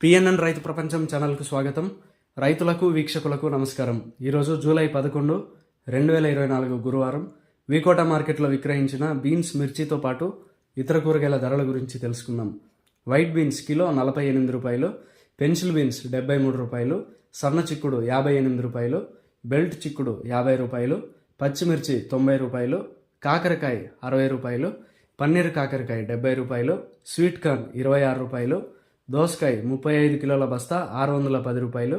PNN రైతు ప్రపంచం ఛానల్కు స్వాగతం. రైతులకు వీక్షకులకు నమస్కారం. ఈరోజు జూలై పదకొండు రెండు వేల ఇరవై నాలుగు గురువారం వీకోట మార్కెట్లో విక్రయించిన బీన్స్ మిర్చితో పాటు ఇతర కూరగాయల ధరల గురించి తెలుసుకుందాం. వైట్ బీన్స్ కిలో నలభై ఎనిమిది రూపాయలు పెన్సిల్ బీన్స్ డెబ్బై మూడు రూపాయలు సన్న చిక్కుడు యాభై ఎనిమిది రూపాయలు బెల్ట్ చిక్కుడు యాభై రూపాయలు పచ్చిమిర్చి తొంభై రూపాయలు కాకరకాయ అరవై రూపాయలు పన్నీర్ కాకరకాయ డెబ్బై రూపాయలు స్వీట్ కార్న్ ఇరవై ఆరు రూపాయలు దోసకాయ ముప్పై ఐదు కిలోల బస్తా ఆరు వందల పది రూపాయలు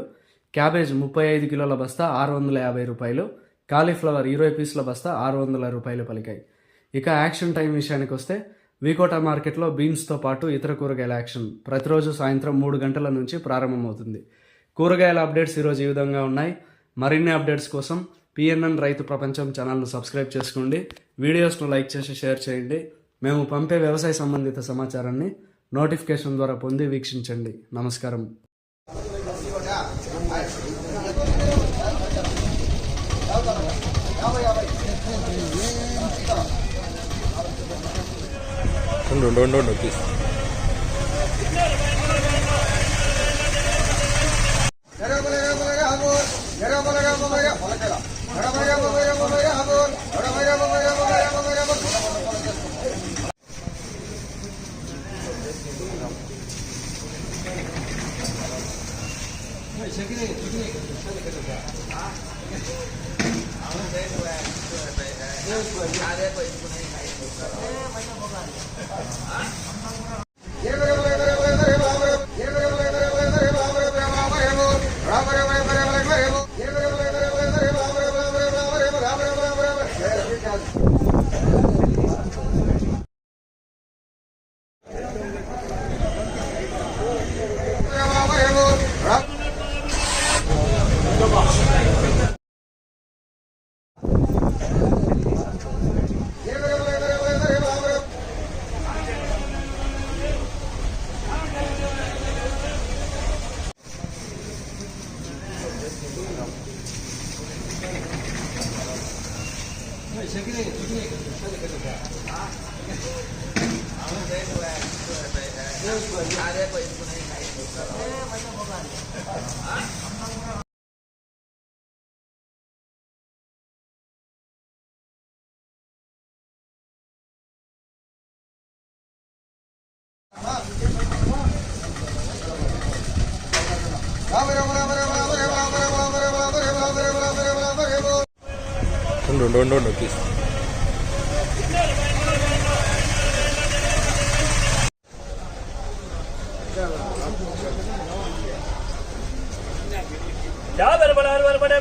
క్యాబేజ్ ముప్పై ఐదు కిలోల బస్తా ఆరు వందల యాభై రూపాయలు కాలీఫ్లవర్ ఇరవై పీసుల బస్తా ఆరు వందల రూపాయలు పలికాయి. ఇక యాక్షన్ టైం విషయానికి వస్తే వికోట మార్కెట్లో బీన్స్తో పాటు ఇతర కూరగాయల యాక్షన్ ప్రతిరోజు సాయంత్రం మూడు గంటల నుంచి ప్రారంభమవుతుంది. కూరగాయల అప్డేట్స్ ఈరోజు ఈ విధంగా ఉన్నాయి. మరిన్ని అప్డేట్స్ కోసం పిఎన్ఎన్ రైతు ప్రపంచం ఛానల్ను సబ్స్క్రైబ్ చేసుకోండి. వీడియోస్ను లైక్ చేసి షేర్ చేయండి. మేము పంపే వ్యవసాయ సంబంధిత సమాచారాన్ని నోటిఫికేషన్ ద్వారా పొంది వీక్షించండి నమస్కారం Yeah, but I'm not going to be able to do it. Gracias. Don't, don't, don't, please. Jafar Padar Padar